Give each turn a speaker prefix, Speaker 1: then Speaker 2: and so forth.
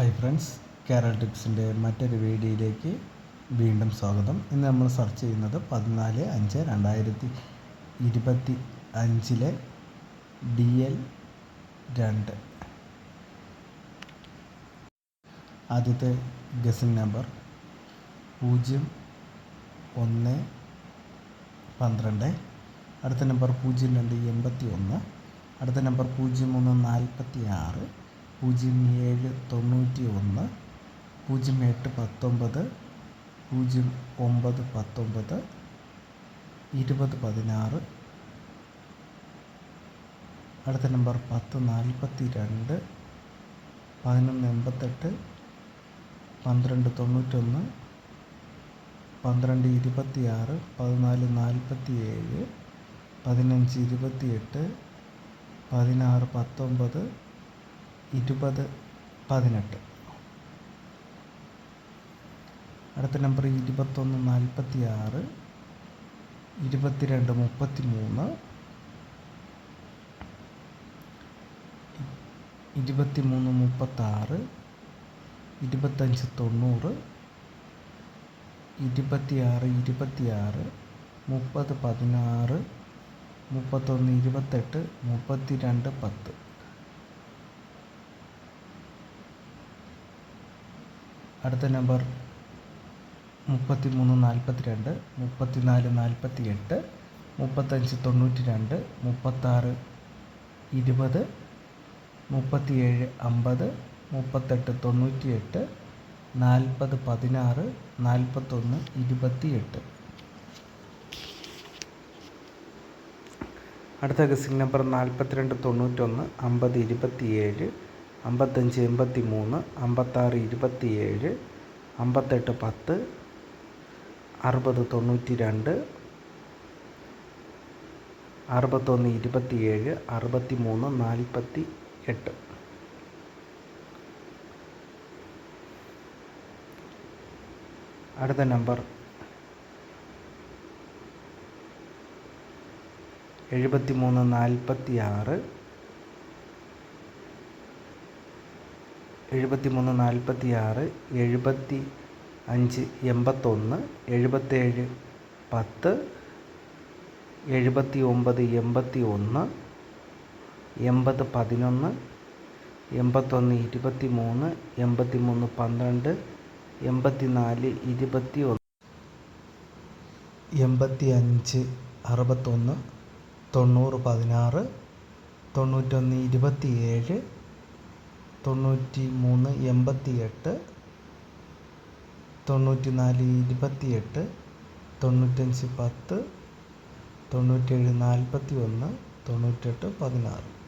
Speaker 1: Hi friends Kerala ടിപ്സിന്റെ മറ്റൊരു വീഡിയോയിലേക്ക് വീണ്ടും സ്വാഗതം. ഇന്ന് നമ്മൾ സെർച്ച് ചെയ്യുന്നത് പതിനാല് അഞ്ച് രണ്ടായിരത്തി ഇരുപത്തി അഞ്ചിലെ ഡി എൽ രണ്ട്. ആദ്യത്തെ ഗസിംഗ് നമ്പർ പൂജ്യം ഒന്ന് പന്ത്രണ്ട്. അടുത്ത നമ്പർ പൂജ്യം രണ്ട് എൺപത്തി ഒന്ന്. അടുത്ത നമ്പർ പൂജ്യം മൂന്ന് നാൽപ്പത്തി ആറ്. പൂജ്യം ഏഴ് തൊണ്ണൂറ്റി ഒന്ന് പൂജ്യം എട്ട് പത്തൊമ്പത് പൂജ്യം ഒമ്പത് പത്തൊമ്പത് ഇരുപത് പതിനാറ്. അടുത്ത നമ്പർ പത്ത് നാൽപ്പത്തി രണ്ട് പതിനൊന്ന് എൺപത്തെട്ട് പന്ത്രണ്ട് തൊണ്ണൂറ്റൊന്ന് പന്ത്രണ്ട് ഇരുപത്തി ആറ് പതിനാല് നാൽപ്പത്തി ഏഴ് പതിനഞ്ച് ഇരുപത്തിയെട്ട് പതിനാറ് പത്തൊമ്പത് ഇരുപത് പതിനെട്ട്. അടുത്ത നമ്പർ ഇരുപത്തൊന്ന് നാൽപ്പത്തി ആറ് ഇരുപത്തിരണ്ട് മുപ്പത്തി മൂന്ന് ഇരുപത്തി മൂന്ന് മുപ്പത്താറ് ഇരുപത്തഞ്ച് തൊണ്ണൂറ് ഇരുപത്തിയാറ് ഇരുപത്തിയാറ് മുപ്പത് പതിനാറ് മുപ്പത്തൊന്ന് ഇരുപത്തെട്ട് മുപ്പത്തി രണ്ട് പത്ത്. അടുത്ത നമ്പർ മുപ്പത്തി മൂന്ന് നാൽപ്പത്തി രണ്ട് മുപ്പത്തി നാല് നാൽപ്പത്തി എട്ട് മുപ്പത്തഞ്ച് തൊണ്ണൂറ്റി രണ്ട് മുപ്പത്താറ് ഇരുപത് മുപ്പത്തിയേഴ് അമ്പത് മുപ്പത്തെട്ട് തൊണ്ണൂറ്റി എട്ട് നാൽപ്പത് പതിനാറ് നാൽപ്പത്തൊന്ന് ഇരുപത്തി എട്ട് അടുത്ത ഗസിംഗ് നമ്പർ നാൽപ്പത്തിരണ്ട് തൊണ്ണൂറ്റൊന്ന് അമ്പത് ഇരുപത്തിയേഴ് അമ്പത്തഞ്ച് എൺപത്തി മൂന്ന് അമ്പത്താറ് ഇരുപത്തിയേഴ് അമ്പത്തെട്ട് പത്ത് അറുപത് തൊണ്ണൂറ്റി രണ്ട് അറുപത്തൊന്ന് ഇരുപത്തിയേഴ് അറുപത്തി മൂന്ന് നാൽപ്പത്തി എട്ട് അടുത്ത നമ്പർ. എഴുപത്തി മൂന്ന് നാൽപ്പത്തി ആറ് എഴുപത്തി മൂന്ന് നാൽപ്പത്തി ആറ് എഴുപത്തി അഞ്ച് എൺപത്തൊന്ന് എഴുപത്തേഴ് പത്ത് എഴുപത്തി ഒമ്പത് എൺപത്തി ഒന്ന് എൺപത് പതിനൊന്ന് എൺപത്തൊന്ന് ഇരുപത്തി മൂന്ന് എൺപത്തി മൂന്ന് പന്ത്രണ്ട് എൺപത്തി നാല് ഇരുപത്തി ഒന്ന് എൺപത്തി അഞ്ച് അറുപത്തൊന്ന് തൊണ്ണൂറ് പതിനാറ് തൊണ്ണൂറ്റൊന്ന് ഇരുപത്തി ഏഴ് തൊണ്ണൂറ്റി മൂന്ന് എൺപത്തി എട്ട് തൊണ്ണൂറ്റി നാല് ഇരുപത്തി എട്ട് തൊണ്ണൂറ്റഞ്ച് പത്ത് തൊണ്ണൂറ്റേഴ് നാൽപ്പത്തി ഒന്ന് തൊണ്ണൂറ്റെട്ട് പതിനാറ്.